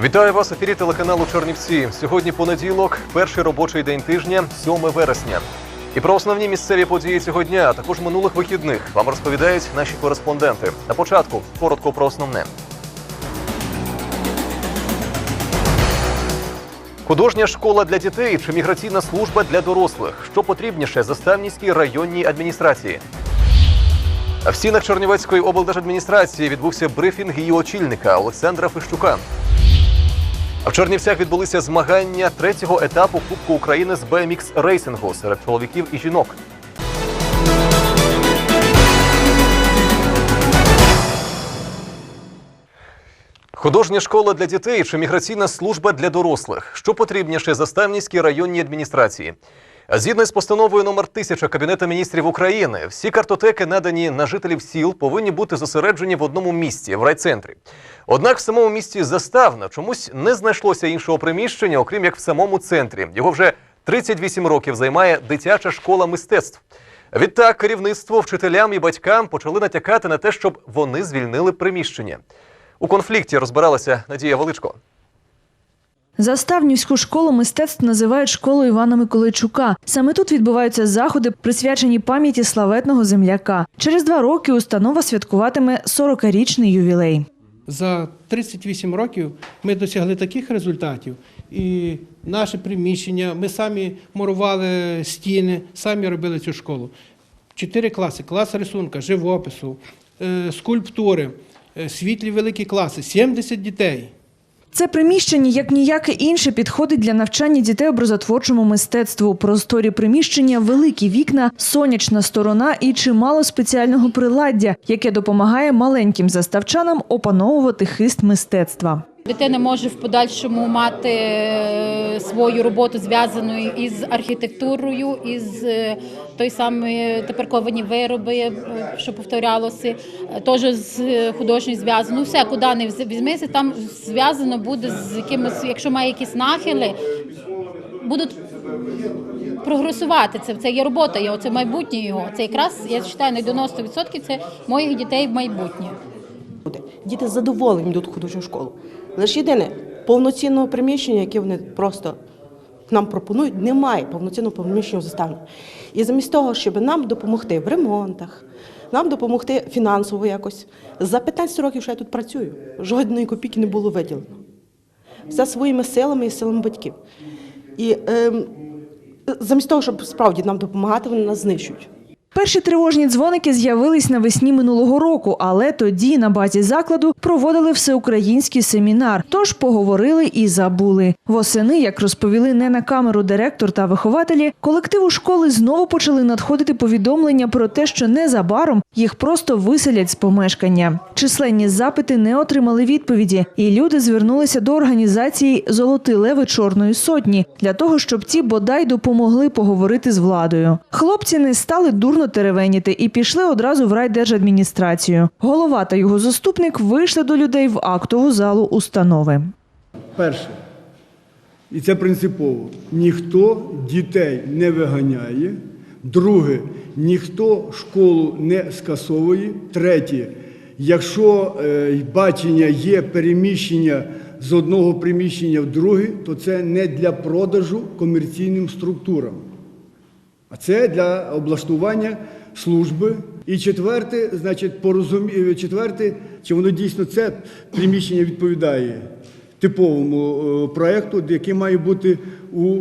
Вітаю вас в ефірі телеканалу Чернівці. Сьогодні понеділок, перший робочий день тижня, 7 вересня. І про основні місцеві події цього дня, а також минулих вихідних вам розповідають наші кореспонденти. На початку коротко про основне. Художня школа для дітей чи міграційна служба для дорослих. Що потрібніше заставнівській районній адміністрації? В стінах Чернівецької облдержадміністрації відбувся брифінг її очільника Олександра Фищука. А в Чернівцях відбулися змагання третього етапу Кубку України з BMX рейсингу серед чоловіків і жінок. Художня школа для дітей чи міграційна служба для дорослих. Що потрібніше заставнівській районній адміністрації? Згідно з постановою номер 1000 Кабінету міністрів України, всі картотеки, надані на жителів сіл, повинні бути зосереджені в одному місці в райцентрі. Однак в самому місті заставна чомусь не знайшлося іншого приміщення, окрім як в самому центрі. Його вже 38 років займає дитяча школа мистецтв. Відтак керівництво, вчителям і батькам почали натякати на те, щоб вони звільнили приміщення. У конфлікті розбиралася Надія Величко. Заставнівську школу мистецтв називають школою Івана Миколайчука. Саме тут відбуваються заходи, присвячені пам'яті славетного земляка. Через два роки установа святкуватиме 40-річний ювілей. За 38 років ми досягли таких результатів, і наше приміщення, ми самі мурували стіни, самі робили цю школу. Чотири класи: клас рисунка, живопису, е, скульптури, е, світлі великі класи, 70 дітей. Це приміщення, як ніяке інше, підходить для навчання дітей образотворчому мистецтву. Просторі приміщення великі вікна, сонячна сторона і чимало спеціального приладдя, яке допомагає маленьким заставчанам опановувати хист мистецтва. Дитина може в подальшому мати е, свою роботу зв'язану із архітектурою, із е, той самий тепер ковані вироби, е, що повторялося, теж з художньою зв'язано. Ну, все, куди не візьмися, там зв'язано буде з якимось, якщо має якісь нахили, будуть прогресувати. Це, це є робота, його, це майбутнє його. Це якраз, я вважаю, на 90% це моїх дітей майбутнє. Діти з задоволенням йдуть в художню школу. Лише єдине, повноцінного приміщення, яке вони просто нам пропонують, немає повноцінного приміщення заставі. І замість того, щоб нам допомогти в ремонтах, нам допомогти фінансово якось, за 15 років, що я тут працюю, жодної копійки не було виділено. Все своїми силами і силами батьків. І ем, замість того, щоб справді нам допомагати, вони нас знищують. Перші тривожні дзвоники з'явились навесні минулого року, але тоді на базі закладу проводили всеукраїнський семінар. Тож поговорили і забули. Восени, як розповіли не на камеру директор та вихователі, колективу школи знову почали надходити повідомлення про те, що незабаром їх просто виселять з помешкання. Численні запити не отримали відповіді, і люди звернулися до організації Золоті леви Чорної сотні для того, щоб ті бодай допомогли поговорити з владою. Хлопці не стали дурно теревеніти і пішли одразу в райдержадміністрацію. Голова та його заступник вийшли до людей в актову залу установи. Перше, і це принципово, ніхто дітей не виганяє. Друге, ніхто школу не скасовує. Третє, якщо е, бачення є переміщення з одного приміщення в друге, то це не для продажу комерційним структурам, а це для облаштування служби. І четверте, значить, порозумі... четверте, чи воно дійсно це приміщення відповідає типовому е, проєкту, який має бути у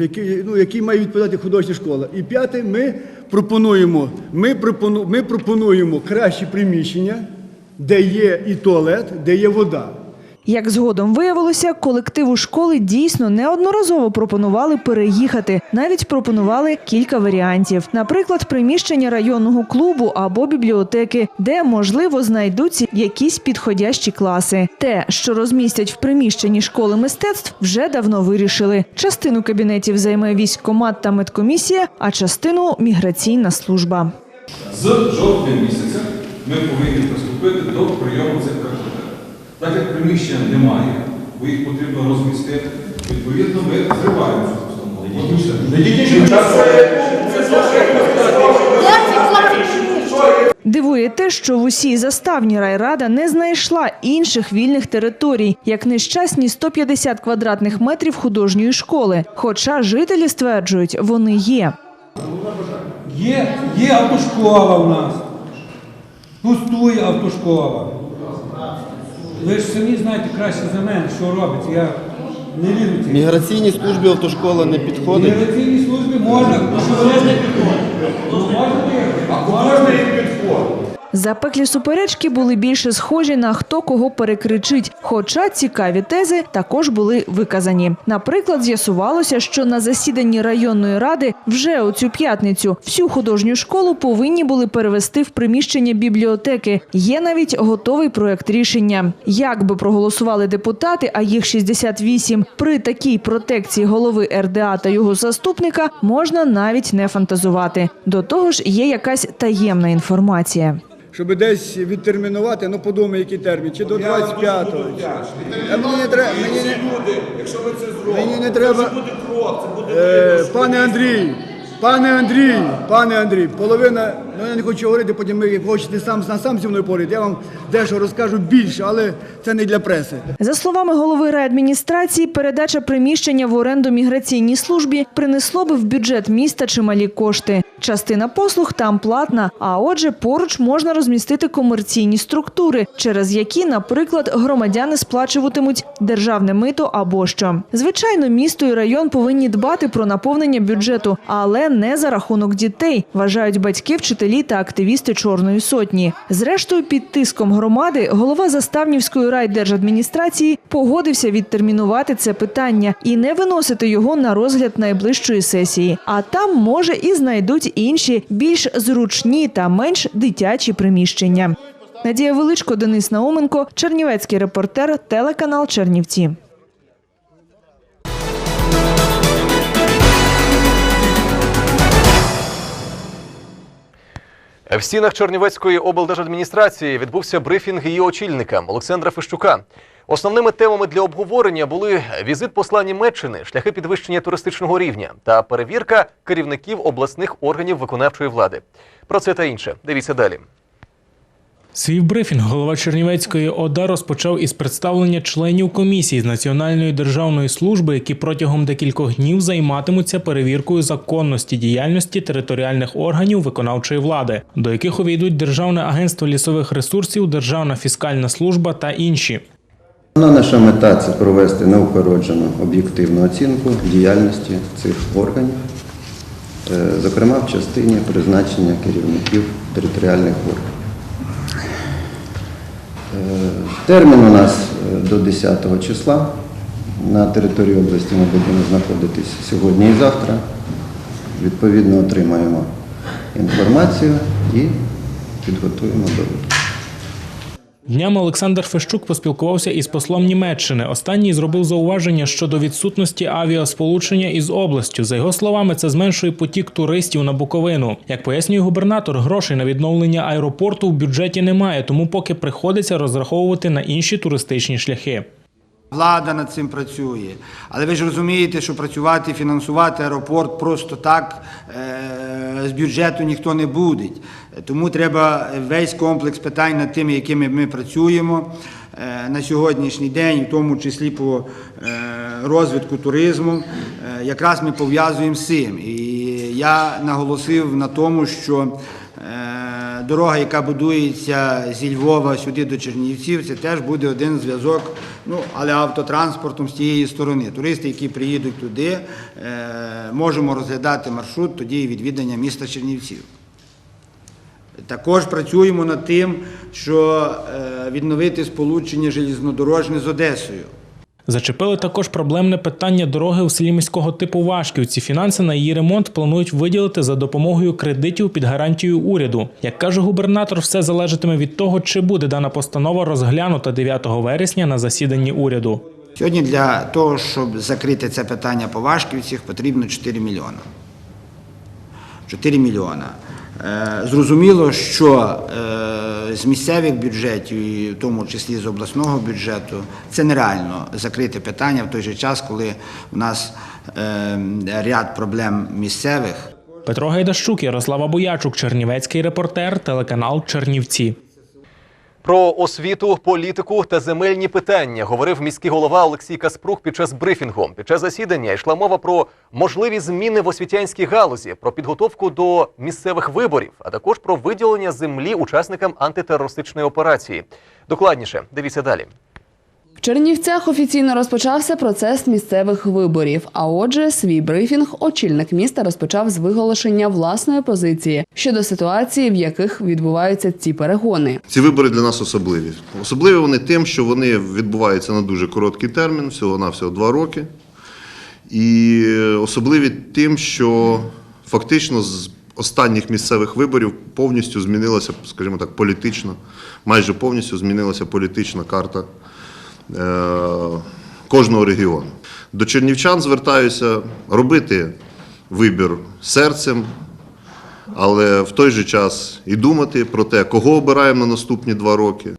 який, ну, який має відповідати художня школа. І п'яте, ми пропонуємо, ми, пропону, ми пропонуємо кращі приміщення, де є і туалет, де є вода. Як згодом виявилося, колективу школи дійсно неодноразово пропонували переїхати. Навіть пропонували кілька варіантів. Наприклад, приміщення районного клубу або бібліотеки, де можливо знайдуться якісь підходящі класи. Те, що розмістять в приміщенні школи мистецтв, вже давно вирішили. Частину кабінетів займе військкомат та медкомісія, а частину міграційна служба. З жовтня місяця ми повинні приступити до прийому цих картотек. Так як приміщення немає, бо їх потрібно розмістити, відповідно ми зриваємо цю постанову. Дивує те, що в усій заставні райрада не знайшла інших вільних територій, як нещасні 150 квадратних метрів художньої школи. Хоча жителі стверджують, вони є. Є, є автошкола у нас. Пустує автошкола. Ви ж самі знаєте краще за мене, що робиться. Я не вірю це. Міграційній службі автошкола не підходить. міграційній службі можна. Ну, можна, а можна і Запеклі суперечки були більше схожі на хто кого перекричить. Хоча цікаві тези також були виказані. Наприклад, з'ясувалося, що на засіданні районної ради вже у цю п'ятницю всю художню школу повинні були перевести в приміщення бібліотеки. Є навіть готовий проект рішення. Як би проголосували депутати, а їх 68, при такій протекції голови РДА та його заступника можна навіть не фантазувати. До того ж, є якась таємна інформація. Щоб десь відтермінувати, ну подумай, який термін, чи до 25-го. чи- треба. мені не треба. Мені зробите, мені не треба. буде кров. Це Е, пане Андрій, пане Андрій, пане Андрій, половина, ну я не хочу говорити, потім ви хочете сам на сам зі мною поговорити, я вам дещо розкажу більше, але це не для преси. За словами голови райадміністрації, передача приміщення в оренду міграційній службі принесло би в бюджет міста чималі кошти. Частина послуг там платна, а отже, поруч можна розмістити комерційні структури, через які, наприклад, громадяни сплачуватимуть державне мито або що. Звичайно, місто і район повинні дбати про наповнення бюджету, але не за рахунок дітей, вважають батьки, вчителі та активісти Чорної сотні. Зрештою, під тиском громади голова Заставнівської райдержадміністрації погодився відтермінувати це питання і не виносити його на розгляд найближчої сесії. А там може і знайдуть інші більш зручні та менш дитячі приміщення. Надія Величко, Денис Науменко, Чернівецький репортер, телеканал Чернівці. В стінах Чернівецької облдержадміністрації відбувся брифінг її очільника Олександра Фищука. Основними темами для обговорення були візит посла Німеччини, шляхи підвищення туристичного рівня та перевірка керівників обласних органів виконавчої влади. Про це та інше. Дивіться далі. Свій брифінг голова Чернівецької ОДА розпочав із представлення членів комісії з Національної державної служби, які протягом декількох днів займатимуться перевіркою законності діяльності територіальних органів виконавчої влади, до яких увійдуть Державне агентство лісових ресурсів, Державна фіскальна служба та інші. Наша мета це провести неупереджену об'єктивну оцінку діяльності цих органів, е, зокрема в частині призначення керівників територіальних органів. Е, Термін у нас е, до 10 числа. На території області ми будемо знаходитись сьогодні і завтра. Відповідно, отримаємо інформацію і підготуємо довідку. Днями Олександр Фещук поспілкувався із послом Німеччини. Останній зробив зауваження щодо відсутності авіасполучення із областю. За його словами, це зменшує потік туристів на Буковину. Як пояснює губернатор, грошей на відновлення аеропорту в бюджеті немає, тому поки приходиться розраховувати на інші туристичні шляхи. Влада над цим працює. Але ви ж розумієте, що працювати, фінансувати аеропорт просто так е- з бюджету ніхто не буде. Тому треба весь комплекс питань над тими, якими ми працюємо е, на сьогоднішній день, в тому числі по е, розвитку туризму, е, якраз ми пов'язуємо з цим. І я наголосив на тому, що Дорога, яка будується зі Львова сюди до Чернівців, це теж буде один зв'язок, ну але автотранспортом з тієї сторони. Туристи, які приїдуть туди, можемо розглядати маршрут тоді і відвідання міста Чернівців. Також працюємо над тим, що е, відновити сполучення железнодорожне з Одесою. Зачепили також проблемне питання дороги у селі міського типу Вашківці. Фінанси на її ремонт планують виділити за допомогою кредитів під гарантією уряду. Як каже губернатор, все залежатиме від того, чи буде дана постанова розглянута 9 вересня на засіданні уряду. Сьогодні для того, щоб закрити це питання по Вашківцях, потрібно 4 мільйони. 4 мільйона. Е, Зрозуміло, що е, з місцевих бюджетів, і в тому числі з обласного бюджету, це нереально закрити питання в той же час, коли у нас е, ряд проблем місцевих. Петро Гайдащук, Ярослава Боячук, Чернівецький репортер, телеканал Чернівці. Про освіту, політику та земельні питання говорив міський голова Олексій Каспрух під час брифінгу. Під час засідання йшла мова про можливі зміни в освітянській галузі, про підготовку до місцевих виборів, а також про виділення землі учасникам антитерористичної операції. Докладніше дивіться далі. В Чернівцях офіційно розпочався процес місцевих виборів. А отже, свій брифінг очільник міста розпочав з виголошення власної позиції щодо ситуації, в яких відбуваються ці перегони. Ці вибори для нас особливі. Особливі вони тим, що вони відбуваються на дуже короткий термін, всього-навсього два роки. І особливі тим, що фактично з останніх місцевих виборів повністю змінилася, скажімо так, політична, майже повністю змінилася політична карта кожного регіону. До чернівчан звертаюся робити вибір серцем, але в той же час і думати про те, кого обираємо на наступні два роки.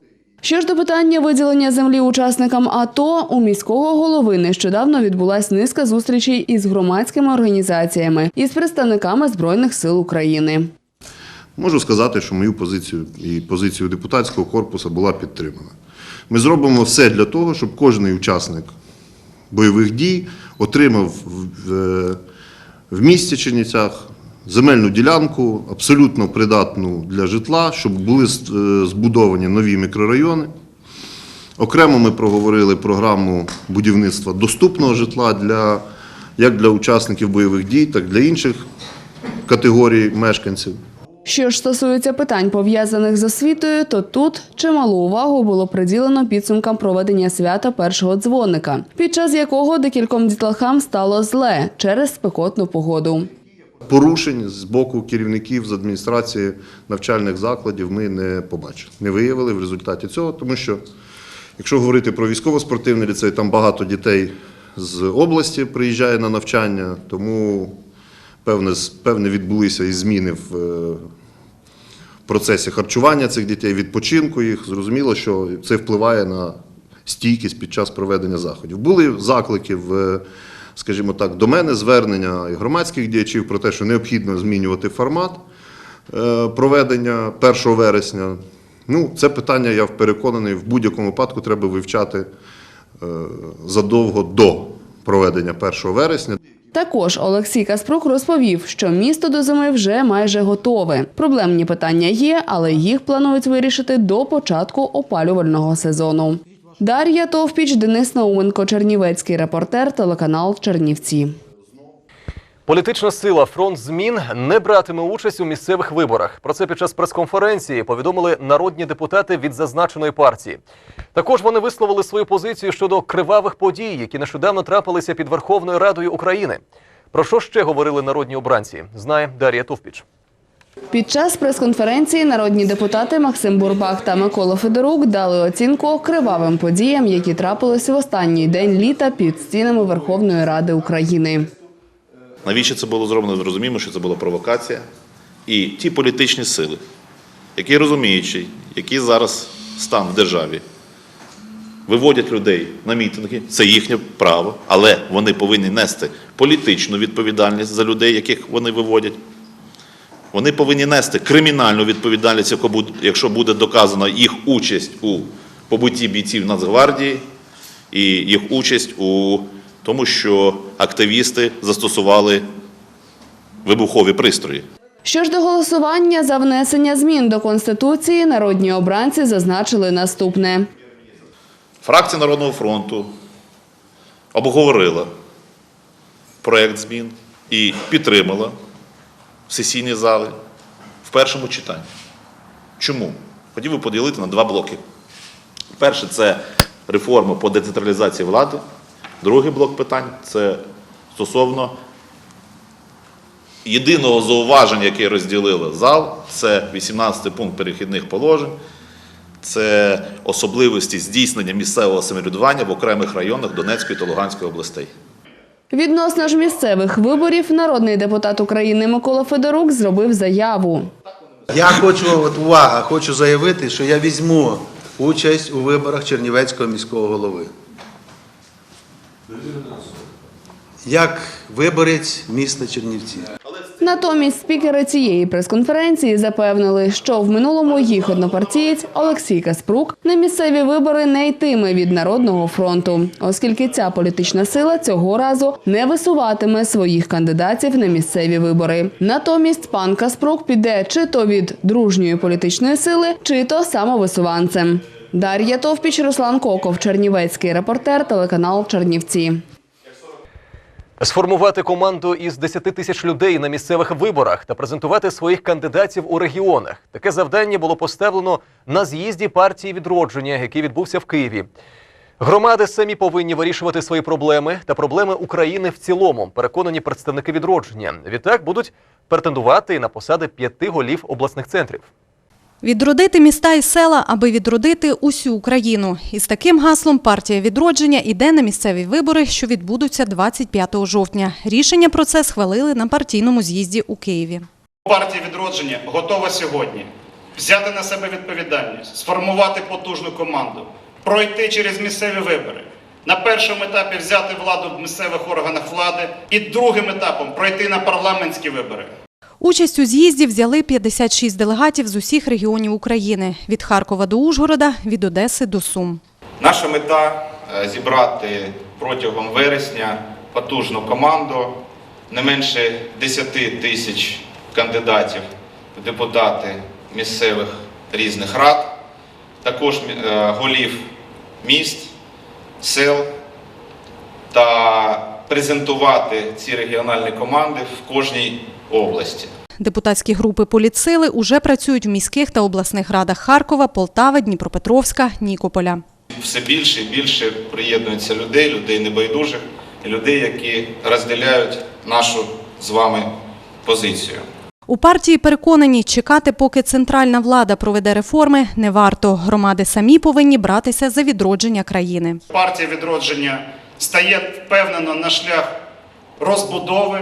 Що ж до питання виділення землі учасникам АТО, у міського голови нещодавно відбулась низка зустрічей із громадськими організаціями і з представниками збройних сил України. Можу сказати, що мою позицію і позицію депутатського корпусу була підтримана. Ми зробимо все для того, щоб кожен учасник бойових дій отримав в, в місті Чернівцях земельну ділянку, абсолютно придатну для житла, щоб були е, збудовані нові мікрорайони. Окремо ми проговорили програму будівництва доступного житла для, як для учасників бойових дій, так і для інших категорій мешканців. Що ж стосується питань, пов'язаних з освітою, то тут чималу увагу було приділено підсумкам проведення свята першого дзвоника, під час якого декільком дітлахам стало зле через спекотну погоду. Порушень з боку керівників з адміністрації навчальних закладів ми не побачили, не виявили в результаті цього, тому що якщо говорити про військово-спортивний ліцей, там багато дітей з області приїжджає на навчання, тому певне, певне відбулися і зміни в е, процесі харчування цих дітей, відпочинку їх. Зрозуміло, що це впливає на стійкість під час проведення заходів. Були заклики в, скажімо так, до мене звернення і громадських діячів про те, що необхідно змінювати формат е, проведення 1 вересня. Ну, це питання, я переконаний, в будь-якому випадку треба вивчати е, задовго до проведення 1 вересня. Також Олексій Каспрук розповів, що місто до зими вже майже готове. Проблемні питання є, але їх планують вирішити до початку опалювального сезону. Дар'я Товпіч, Денис Науменко, Чернівецький репортер, телеканал Чернівці. Політична сила фронт змін не братиме участь у місцевих виборах. Про це під час прес-конференції повідомили народні депутати від зазначеної партії. Також вони висловили свою позицію щодо кривавих подій, які нещодавно трапилися під Верховною Радою України. Про що ще говорили народні обранці? Знає Дар'я Товпіч. Під час прес-конференції народні депутати Максим Бурбак та Микола Федорук дали оцінку кривавим подіям, які трапилися в останній день літа під стінами Верховної Ради України. Навіщо це було зроблено? Зрозуміємо, що це була провокація. І ті політичні сили, які розуміючи, який зараз стан в державі, виводять людей на мітинги, це їхнє право, але вони повинні нести політичну відповідальність за людей, яких вони виводять. Вони повинні нести кримінальну відповідальність, якщо буде доказана їх участь у побутті бійців Нацгвардії і їх участь у тому, що активісти застосували вибухові пристрої. Що ж до голосування за внесення змін до Конституції, народні обранці зазначили наступне. Фракція Народного фронту обговорила проєкт змін і підтримала в сесійній залі в першому читанні. Чому? Хотів би поділити на два блоки. Перше це реформа по децентралізації влади. Другий блок питань це стосовно єдиного зауваження, яке розділили зал, це 18 пункт перехідних положень. Це особливості здійснення місцевого самоврядування в окремих районах Донецької та Луганської областей. Відносно ж місцевих виборів, народний депутат України Микола Федорук зробив заяву. Я хочу, от увага, хочу заявити, що я візьму участь у виборах Чернівецького міського голови. Як виборець міста Чернівці. Натомість спікери цієї прес-конференції запевнили, що в минулому їх однопартієць Олексій Каспрук на місцеві вибори не йтиме від народного фронту, оскільки ця політична сила цього разу не висуватиме своїх кандидатів на місцеві вибори. Натомість пан Каспрук піде чи то від дружньої політичної сили, чи то самовисуванцем. Дар'я Товпіч, Руслан Коков, Чернівецький репортер, телеканал Чернівці. Сформувати команду із 10 тисяч людей на місцевих виборах та презентувати своїх кандидатів у регіонах. Таке завдання було поставлено на з'їзді партії відродження, який відбувся в Києві. Громади самі повинні вирішувати свої проблеми та проблеми України в цілому. Переконані представники відродження. Відтак будуть претендувати на посади п'яти голів обласних центрів. Відродити міста і села, аби відродити усю Україну. Із таким гаслом партія відродження іде на місцеві вибори, що відбудуться 25 жовтня. Рішення про це схвалили на партійному з'їзді у Києві. Партія відродження готова сьогодні взяти на себе відповідальність, сформувати потужну команду, пройти через місцеві вибори. На першому етапі взяти владу в місцевих органах влади і другим етапом пройти на парламентські вибори. Участь у з'їзді взяли 56 делегатів з усіх регіонів України – від Харкова до Ужгорода, від Одеси до Сум. Наша мета е, зібрати протягом вересня потужну команду, не менше 10 тисяч кандидатів в депутати місцевих різних рад, також е, голів міст, сел та презентувати ці регіональні команди в кожній області. Депутатські групи політсили уже працюють в міських та обласних радах Харкова, Полтави, Дніпропетровська, Нікополя. Все більше і більше приєднується людей, людей небайдужих, людей, які розділяють нашу з вами позицію. У партії переконані, чекати, поки центральна влада проведе реформи, не варто. Громади самі повинні братися за відродження країни. Партія відродження стає впевнено на шлях розбудови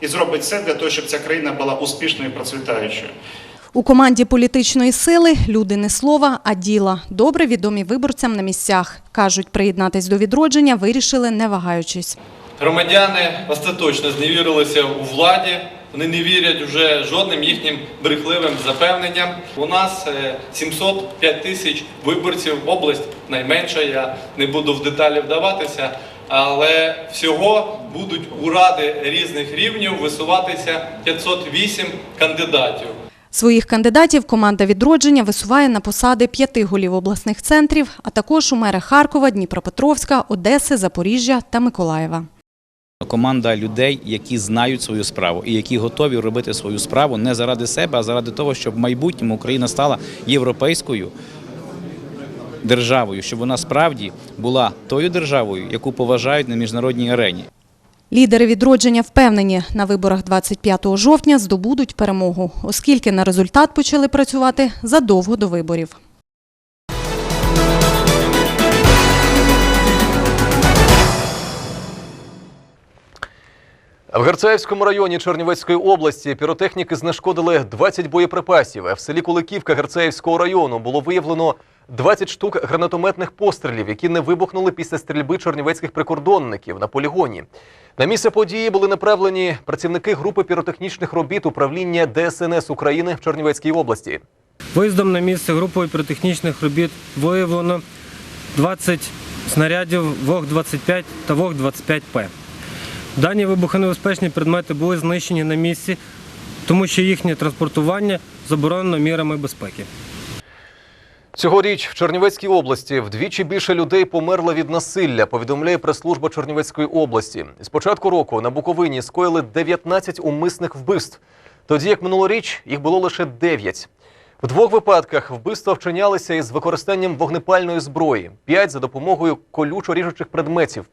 і зробить все для того, щоб ця країна була успішною і процвітаючою. У команді політичної сили люди не слова, а діла. Добре відомі виборцям на місцях. Кажуть, приєднатись до відродження вирішили, не вагаючись. Громадяни остаточно зневірилися у владі. Вони не вірять вже жодним їхнім брехливим запевненням. У нас е, 705 тисяч виборців, область найменша. Я не буду в деталі вдаватися, але всього будуть у ради різних рівнів висуватися 508 кандидатів. Своїх кандидатів команда відродження висуває на посади п'яти голів обласних центрів, а також у мери Харкова, Дніпропетровська, Одеси, Запоріжжя та Миколаєва. Команда людей, які знають свою справу і які готові робити свою справу не заради себе, а заради того, щоб в майбутньому Україна стала європейською державою, щоб вона справді була тою державою, яку поважають на міжнародній арені. Лідери відродження впевнені, на виборах 25 жовтня здобудуть перемогу, оскільки на результат почали працювати задовго до виборів. В Герцаївському районі Чернівецької області піротехніки знешкодили 20 боєприпасів. В селі Куликівка Герцаївського району було виявлено 20 штук гранатометних пострілів, які не вибухнули після стрільби чернівецьких прикордонників на полігоні. На місце події були направлені працівники групи піротехнічних робіт управління ДСНС України в Чернівецькій області. Виїздом на місце групою піротехнічних робіт виявлено 20 снарядів ВОГ-25 та ВОГ-25П. Дані вибухонебезпечні предмети були знищені на місці, тому що їхнє транспортування заборонено мірами безпеки. Цьогоріч в Чернівецькій області вдвічі більше людей померло від насилля, повідомляє прес-служба Чернівецької області. З початку року на Буковині скоїли 19 умисних вбивств, тоді як минулоріч їх було лише 9. В двох випадках вбивства вчинялися із використанням вогнепальної зброї, 5 за допомогою колючо-ріжучих предметів.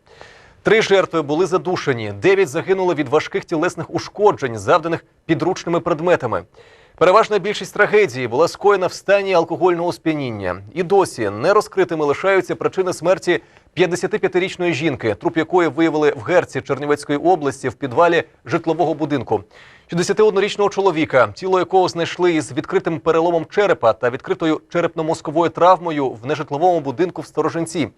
Три жертви були задушені, дев'ять загинули від важких тілесних ушкоджень, завданих підручними предметами. Переважна більшість трагедії була скоєна в стані алкогольного сп'яніння. І досі не розкритими лишаються причини смерті 55-річної жінки, труп якої виявили в Герці Чернівецької області в підвалі житлового будинку. 61-річного чоловіка, тіло якого знайшли із відкритим переломом черепа та відкритою черепно-мозковою травмою в нежитловому будинку в Сторожинці.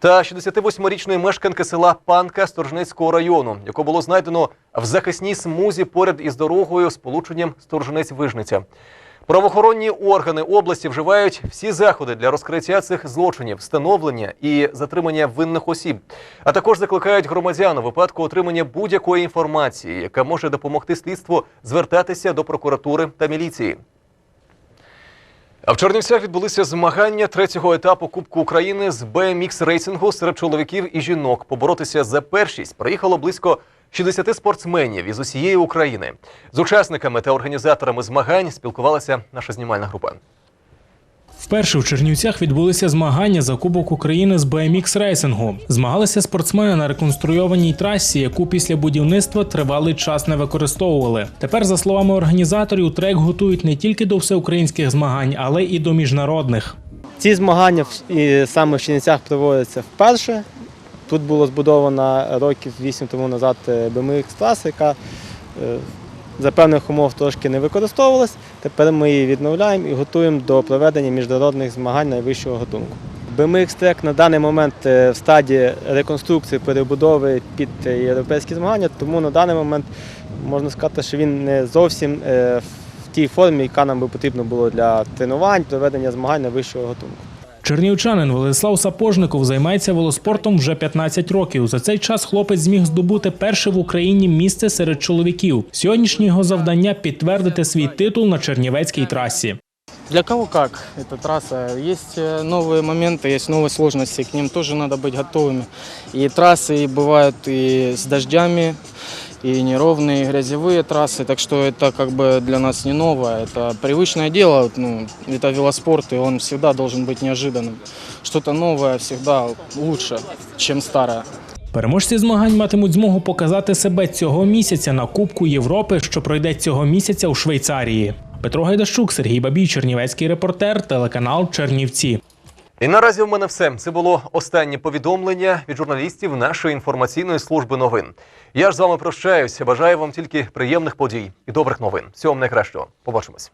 Та 68-річної мешканки села Панка Сторжнецького району, яку було знайдено в захисній смузі поряд із дорогою з полученням Сторжнець-Вижниця. Правоохоронні органи області вживають всі заходи для розкриття цих злочинів, встановлення і затримання винних осіб, а також закликають громадян у випадку отримання будь-якої інформації, яка може допомогти слідству звертатися до прокуратури та міліції. А в Чернівцях відбулися змагання третього етапу Кубку України з BMX рейсингу серед чоловіків і жінок. Поборотися за першість приїхало близько 60 спортсменів із усієї України. З учасниками та організаторами змагань спілкувалася наша знімальна група. Вперше в Чернівцях відбулися змагання за Кубок України з BMX рейсингу. Змагалися спортсмени на реконструйованій трасі, яку після будівництва тривалий час не використовували. Тепер, за словами організаторів, трек готують не тільки до всеукраїнських змагань, але і до міжнародних. Ці змагання саме в Чернівцях проводяться вперше. Тут було збудовано років 8 тому назад BMX траса, яка е, за певних умов трошки не використовувалась. Тепер ми її відновляємо і готуємо до проведення міжнародних змагань найвищого гатунку. BMX трек на даний момент е, в стадії реконструкції перебудови під е, європейські змагання, тому на даний момент можна сказати, що він не зовсім е, в тій формі, яка нам би потрібно було для тренувань, проведення змагань найвищого гатунку. Чернівчанин Владислав Сапожников займається велоспортом вже 15 років. За цей час хлопець зміг здобути перше в Україні місце серед чоловіків. Сьогоднішнє його завдання підтвердити свій титул на Чернівецькій трасі. Для кого как эта трасса? Есть э, новые моменты, есть новые сложности, к ним тоже надо быть готовыми. И трассы бывают и с дождями, и неровные, и грязевые трассы, так что это как бы для нас не новое, это привычное дело, Вот, ну, это велоспорт, и он всегда должен быть неожиданным. Что-то новое всегда лучше, чем старое. Переможці змагань матимуть змогу показати себе цього місяця на Кубку Європи, що пройде цього місяця у Швейцарії. Петро Гайдащук, Сергій Бабій, Чернівецький репортер, телеканал Чернівці. І наразі в мене все. Це було останнє повідомлення від журналістів нашої інформаційної служби новин. Я ж з вами прощаюся. Бажаю вам тільки приємних подій і добрих новин. Всього вам найкращого. Побачимось.